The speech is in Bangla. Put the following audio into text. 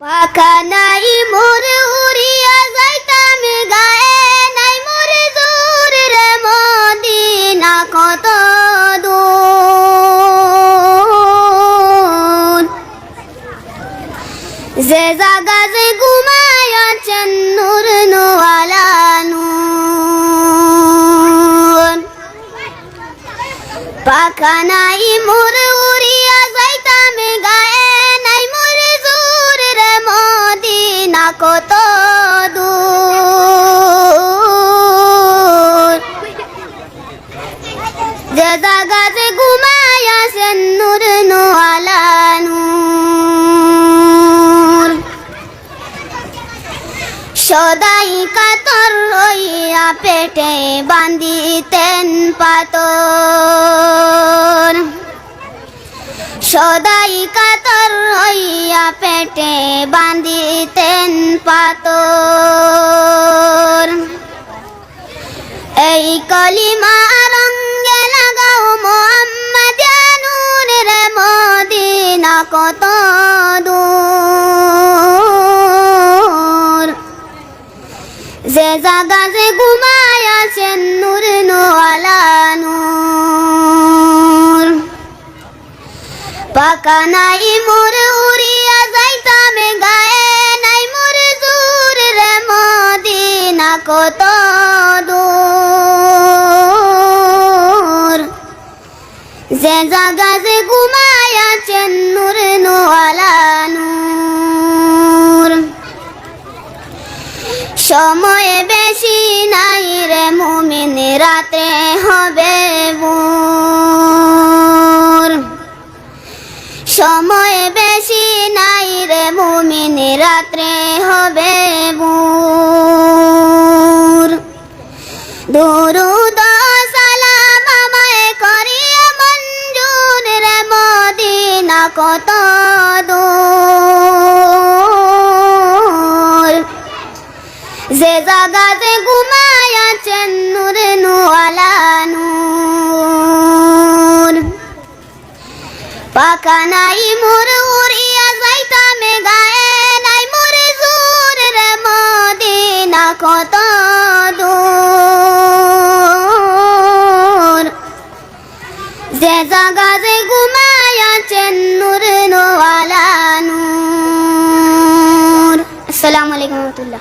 পাখা নাই, মোর উড়িয়া যাইতাম, গায়ে নাই মোর দূর রে মদিনা, কত দূর। যে জাগা যে ঘুমায় পাখা নাই, মোর কত দূর। যে জাগা যে ঘুমায় আসেন নূর নোয়ালা নূর। সদাই কাতর রইয়া পেটে বান্দিতেন পাতর সদাই কাতর রইয়া পেটে বান্দিতেন কত দূর। যে জাগা যে ঘুমায় আছেন নূর নোয়ালা পাকা নাই মোর উড়িয়া যাইতাম, গায়ে নাই মোর দূর রে মদিনা কত যে জাগা যে ঘুমায় আছেন নূর নোয়ালা নূর। সময় বেশি নাই রে মুমিন রাতে হবে ভোর। সময় বেশি নাই রে মুমিন, রাত্রে হবে ভোর। দুরুদ কত যে জাগাতে ঘুমায় আছেন নূর নোয়ালা পাকা নাই মোর উড়িয়া যাইতাম, গায়ে নাই মোর জোর রে মদিনা। কত যে জাগাতে ঘুমায় আছেন নূর নোয়ালা নূর আসসালামু আলাইকুম রহমতুল্লাহ